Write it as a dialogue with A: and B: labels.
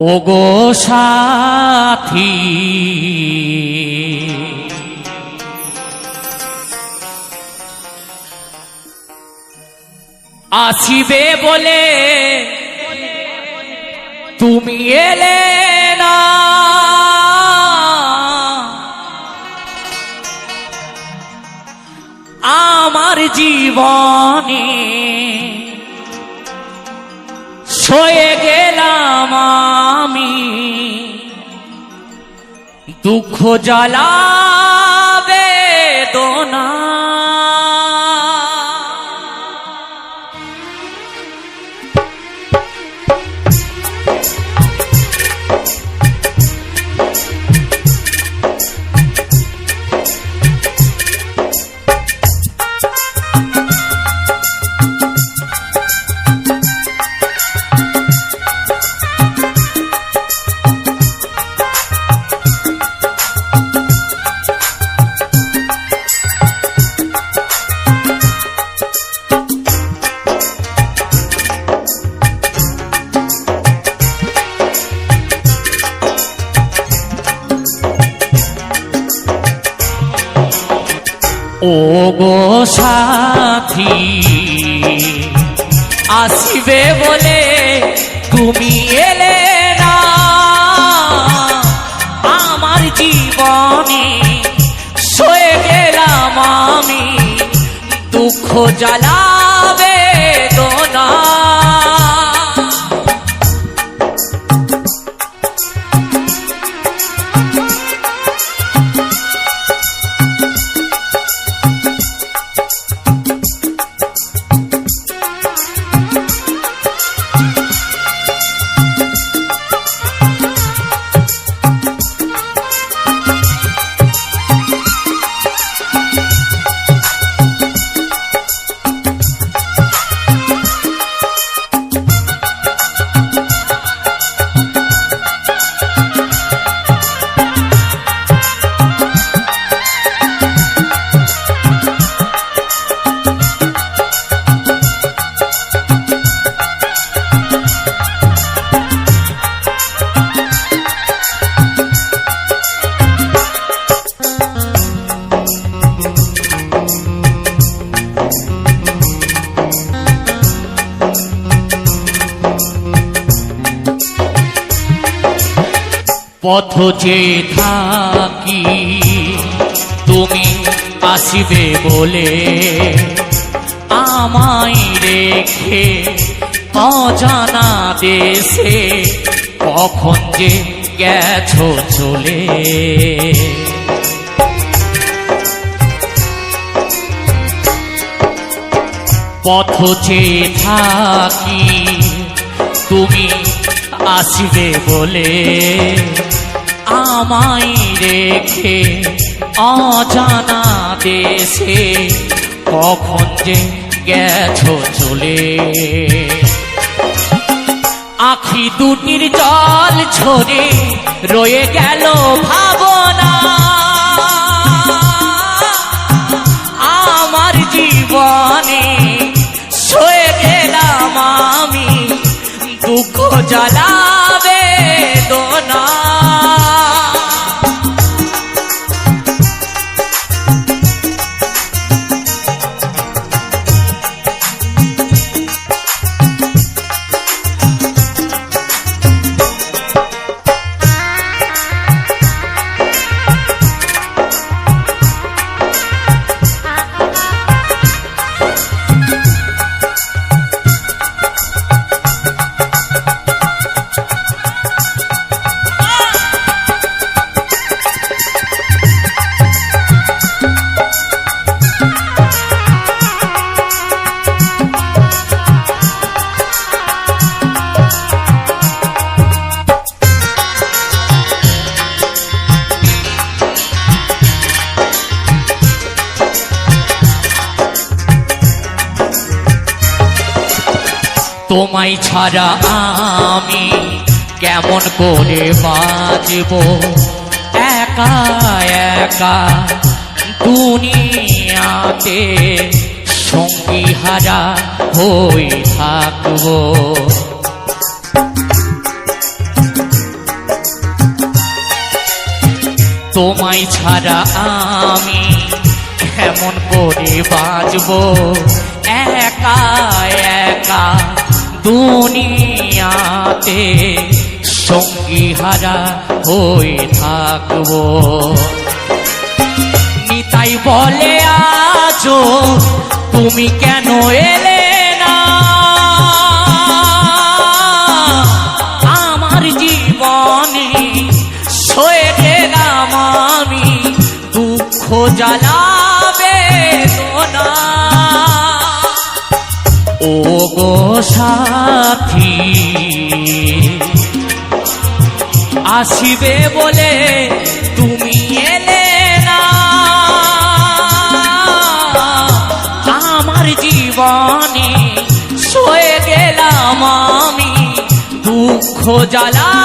A: ওগো সাথী আসিবে বলে তুমি এলে না। আমার জীবনে সয়ে গেলাম দুঃখ জ্বালা ও গো সাথী, আসিবে বলে তুমি এলে না। আমার জীবনে সয়ে গেলাম আমি দুঃখ জ্বালাবে পথ যে থাকি, তুমি আসিবে বলে আমায় রেখে অজানা দেশে কখন যে গেছো চলে। পথ যে থাকি, তুমি আসবে বলে আমায় রেখে অজানা দেশে কখন যে গেছ চলে। আখি দুটির জল ছড়ে রয়ে গেল ভাবনা দুঃখ জ্বালাবে তোমায় ছাড়া আমি কেমন করে বাঁচব? একা একা দুনিয়াতে সঙ্গী হারা হই থাকব। তোমায় ছাড়া আমি কেমন করে বাঁচব? একা একা দুনিয়াতে সঙ্গী হারা হয়ে থাকব। নিতাই বলে আজ তুমি কেন এলে? সাথী। আসিবে বলে তুমি এলে না। আমার জীবনে সয়ে গেলাম আমি দুঃখ জ্বালাবে